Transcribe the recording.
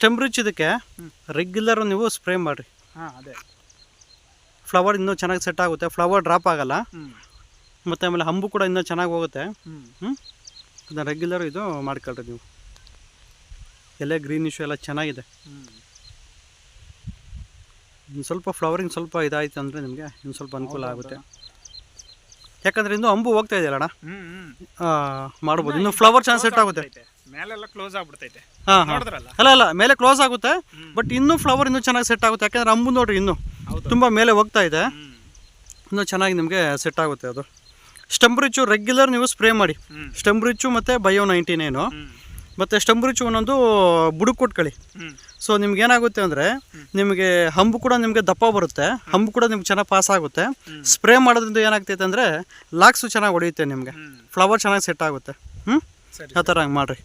Stem rich ಇದಕ್ಕೆ. Regular ನೀವು spray ಮಾಡಿರಿ. ಹಾಂ ಅದೇ. ಫ್ಲವರ್ ಇನ್ನೂ ಚೆನ್ನಾಗಿ ಸೆಟ್ ಆಗುತ್ತೆ. ಫ್ಲವರ್ ಡ್ರಾಪ್ ಆಗಲ್ಲ. ಮತ್ತೆ ಆಮೇಲೆ ಹಂಬು ಕೂಡ ಇನ್ನೂ ಚೆನ್ನಾಗಿ ಹೋಗುತ್ತೆ. ಹ್ಞೂ ರೆಗ್ಯುಲರ್ ಇದು ಮಾಡ್ಕೊಳ್ರಿ ನೀವು. ಎಲೆ ಗ್ರೀನಿಶು ಎಲ್ಲ ಚೆನ್ನಾಗಿದೆ. ಇನ್ನು ಸ್ವಲ್ಪ ಫ್ಲವರಿಂಗ್ ಸ್ವಲ್ಪ ಇದಾಯ್ತು ಅಂದರೆ ನಿಮಗೆ ಇನ್ನು ಸ್ವಲ್ಪ ಅನುಕೂಲ ಆಗುತ್ತೆ. ಯಾಕಂದರೆ ಇನ್ನೂ ಅಂಬು ಹೋಗ್ತಾ ಆ, ಮಾಡ್ಬೋದು. ಇನ್ನು ಫ್ಲವರ್ ಚೆನ್ನಾಗಿ ಸೆಟ್ ಆಗುತ್ತೆ. ಮೇಲೆಲ್ಲ ಕ್ಲೋಸ್ ಆಗ್ಬಿಡ್ತೈತೆ. ಹಾಂ ಹಾಂ. ನೋಡಿದ್ರಲ್ಲ? ಅಲ್ಲ ಅಲ್ಲ ಮೇಲೆ ಕ್ಲೋಸ್ ಆಗುತ್ತೆ ಬಟ್ ಇನ್ನು ಫ್ಲವರ್ ಇನ್ನೂ ಚೆನ್ನಾಗಿ ಸೆಟ್ ಆಗುತ್ತೆ. ಯಾಕಂದ್ರೆ ಅಂಬು ನೋಡ್ರಿ ಇನ್ನು ತುಂಬ ಮೇಲೆ ಹೋಗ್ತಾ ಇದೆ. ಇನ್ನೂ ಚೆನ್ನಾಗಿ ನಿಮಗೆ ಸೆಟ್ ಆಗುತ್ತೆ ಅದು. ಸ್ಟಂಬ್ರಿಚ್ಚು ರೆಗ್ಯುಲರ್ ನೀವು ಸ್ಪ್ರೇ ಮಾಡಿ. ಸ್ಟಂಬ್ರಿಚ್ಚು ಮತ್ತು ಬಯೋ ನೈಂಟಿ ನೈನು ಮತ್ತೆ ಸ್ಟಂಬ್ರಿಚ್ಚು ಒಂದೊಂದು ಬುಡುಕ್ ಕೊಟ್ಕೊಳ್ಳಿ. ಸೊ ನಿಮ್ಗೆ ಏನಾಗುತ್ತೆ ಅಂದರೆ ನಿಮಗೆ ಹಂಬು ಕೂಡ ನಿಮಗೆ ದಪ್ಪ ಬರುತ್ತೆ. ಹಂಬು ಕೂಡ ನಿಮ್ಗೆ ಚೆನ್ನಾಗಿ ಪಾಸ್ ಆಗುತ್ತೆ. ಸ್ಪ್ರೇ ಮಾಡೋದ್ರಿಂದ ಏನಾಗ್ತೈತೆ ಅಂದರೆ ಲಾಕ್ಸು ಚೆನ್ನಾಗಿ ಹೊಡೆಯುತ್ತೆ ನಿಮಗೆ. ಫ್ಲವರ್ ಚೆನ್ನಾಗಿ ಸೆಟ್ ಆಗುತ್ತೆ. ಹ್ಞೂ ಆ ಥರ ಹಂಗೆ ಮಾಡಿರಿ?